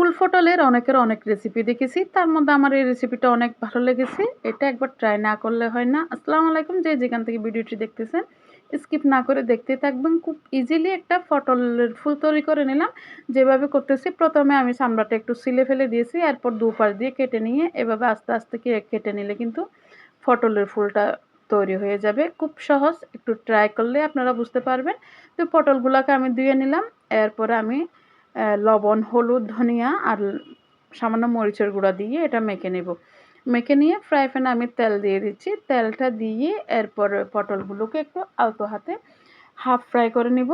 ফুল ফটলের অনেকের অনেক রেসিপি দেখেছি। তার মধ্যে আমার এই রেসিপিটা অনেক ভালো লেগেছে। এটা একবার ট্রাই না করলে হয় না। আসসালামু আলাইকুম, যে যেখান থেকে ভিডিওটি দেখতেছেন স্কিপ না করে দেখতে থাকবেন। খুব ইজিলি একটা পটলের ফুল তৈরি করে নিলাম। যেভাবে করতেছি, প্রথমে আমি চামড়াটা একটু সিলে ফেলে দিয়েছি, এরপর দুপাশ দিয়ে কেটে নিয়ে এভাবে আস্তে আস্তে কেটে নিলে কিন্তু পটলের ফুলটা তৈরি হয়ে যাবে। খুব সহজ, একটু ট্রাই করলে আপনারা বুঝতে পারবেন। তো পটলগুলোকে আমি ধুয়ে নিলাম। এরপরে আমি লবণ, হলুদ, ধনিয়া আর সামান্য মরিচের গুঁড়া দিয়ে এটা মেখে নেব। মেখে নিয়ে ফ্রাই প্যানে আমি তেল দিয়ে দিচ্ছি। তেলটা দিয়ে এরপর পটলগুলোকে একটু আলতো হাতে হাফ ফ্রাই করে নিব।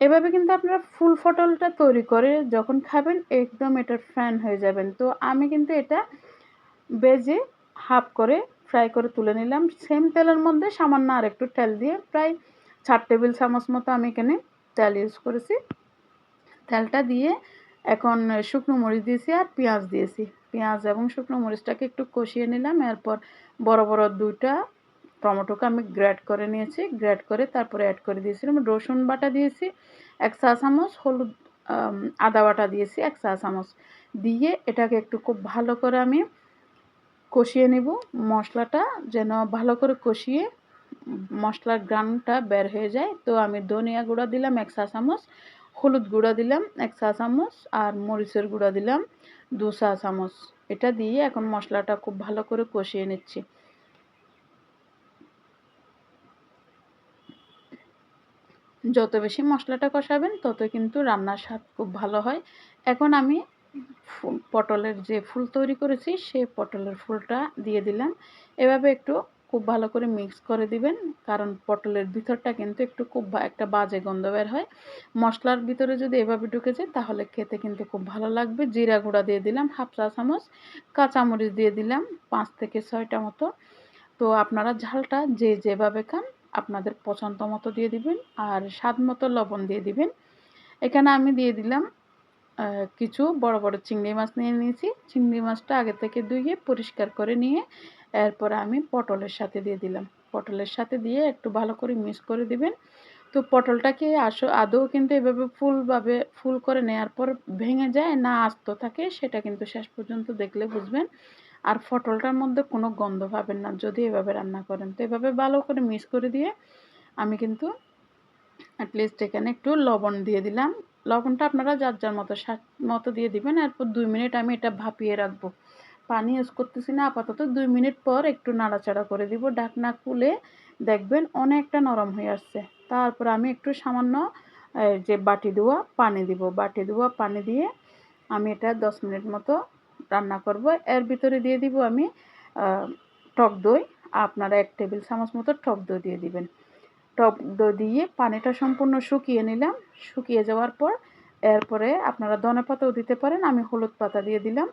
এভাবে কিন্তু আপনারা ফুল পটলটা তৈরি করে যখন খাবেন একদম এটার ফ্যান হয়ে যাবেন। তো আমি কিন্তু এটা বেজে হাফ করে ফ্রাই করে তুলে নিলাম। সেম তেলের মধ্যে সামান্য আর একটু তেল দিয়ে প্রায় চার টেবিল চামচ মতো আমি এখানে তেল ইউজ করেছি। তেলটা দিয়ে এখন শুকনো মরিচ দিয়েছি আর পেঁয়াজ দিয়েছি। পেঁয়াজ এবং শুকনো মরিচটাকে একটু কষিয়ে নিলাম, এরপর বড় বড় দুইটা টমেটোকে আমি গ্রেড করে নিয়েছি। গ্রেড করে তারপরে অ্যাড করে দিয়েছিলাম রসুন বাটা দিয়েছি, এক চা চামচ হলুদ আদা বাটা দিয়েছি, এক চা চামচ। দিয়ে এটাকে একটু খুব ভালো করে আমি কষিয়ে নিব। মশলাটা যেন ভালো করে কষিয়ে মশলার গ্রানটা বের হয়ে যায়। তো আমি ধনিয়া গুঁড়া দিলাম এক চা চামচ হলুদ গুঁড়া দিলাম, এক চা চামচ, আর মরিচের গুঁড়া দিলাম, দু চা চামচ। এটা দিয়ে এখন মশলাটা খুব ভালো করে কষিয়ে নিচ্ছি। যত বেশি মশলাটা কষাবেন, তত কিন্তু রান্নার স্বাদ খুব ভালো হয়। এখন আমি পটলের যে ফুল তৈরি করেছি সেই পটলের ফুলটা দিয়ে দিলাম। এভাবে একটু খুব ভালো করে মিক্স করে দিবেন, কারণ পটলের ভিতরটা কিন্তু একটু খুব একটা বাজে গন্ধ বের হয়। মশলার ভিতরে যদি এভাবে ঢুকে যায়, তাহলে খেতে কিন্তু খুব ভালো লাগবে। জিরা গুঁড়া দিয়ে দিলাম হাফ চা চামচ, কাঁচামরিচ দিয়ে দিলাম পাঁচ থেকে ছয়টা মতো। তো আপনারা ঝালটা যে যেভাবে খান, আপনাদের পছন্দ মতো দিয়ে দিবেন, আর স্বাদ মতো লবণ দিয়ে দিবেন। এখানে আমি দিয়ে দিলাম কিছু বড় বড় চিংড়ি মাছ নিয়ে নিয়েছি। চিংড়ি মাছটা আগে থেকে ধুয়ে পরিষ্কার করে নিয়ে এরপরে আমি পটলের সাথে দিয়ে দিলাম। পটলের সাথে দিয়ে একটু ভালো করে মিক্স করে দিবেন। তো পটলটাকে আসো, আদৌ কিন্তু এভাবে ফুলভাবে, ফুল করে নেওয়ার পর ভেঙে যায় না আস্ত থাকে, সেটা কিন্তু শেষ পর্যন্ত দেখলে বুঝবেন। আর পটলটার মধ্যে কোনো গন্ধ পাবেন না যদি এভাবে রান্না করেন। তো এভাবে ভালো করে মিক্স করে দিয়ে আমি কিন্তু অ্যাটলিস্ট এখানে একটু লবণ দিয়ে দিলাম। লবণটা আপনারা যার যার মতো মতো দিয়ে দিবেন। এরপর দুই মিনিট আমি এটা ভাপিয়ে রাখব। পানি ইউজ করতেছি না, আপাতত দুই মিনিট পর একটু নাড়াচাড়া করে দিব। ঢাকনা খুলে দেখবেন অনেকটা নরম হয়ে আসছে। তারপর আমি একটু সামান্য যে বাটি দেওয়া পানি দিব। বাটি দেওয়া পানি দিয়ে আমি এটা দশ মিনিট মতো রান্না করব। এর ভিতরে দিয়ে দিব আমি টক দই। আপনারা এক টেবিল চামচ মতো টক দই দিয়ে দিবেন। টক দই দিয়ে পানিটা সম্পূর্ণ শুকিয়ে নিলাম। শুকিয়ে যাওয়ার পর এরপরে আপনারা ধনে পাতাও দিতে পারেন, আমি হলুদ পাতা দিয়ে দিলাম।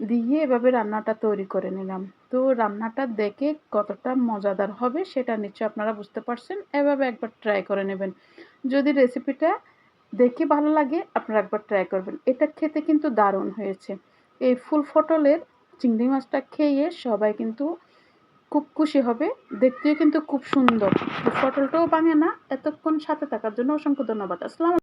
দিয়ে এভাবে রান্নাটা তৈরি করে নিলাম। তো রান্নাটা দেখে কতটা মজাদার হবে সেটা নিশ্চয় আপনারা বুঝতে পারছেন। এভাবে একবার ট্রাই করে নেবেন। যদি রেসিপিটা দেখে ভালো লাগে, আপনারা একবার ট্রাই করবেন। এটা খেতে কিন্তু দারুণ হয়েছে। এই ফুল ফটলের চিংড়ি মাছটা খেয়ে সবাই কিন্তু খুব খুশি হবে। দেখতেও কিন্তু খুব সুন্দর। ফটলটাও ভাঙে না। এতক্ষণ সাথে থাকার জন্য অসংখ্য ধন্যবাদ। আসসালাম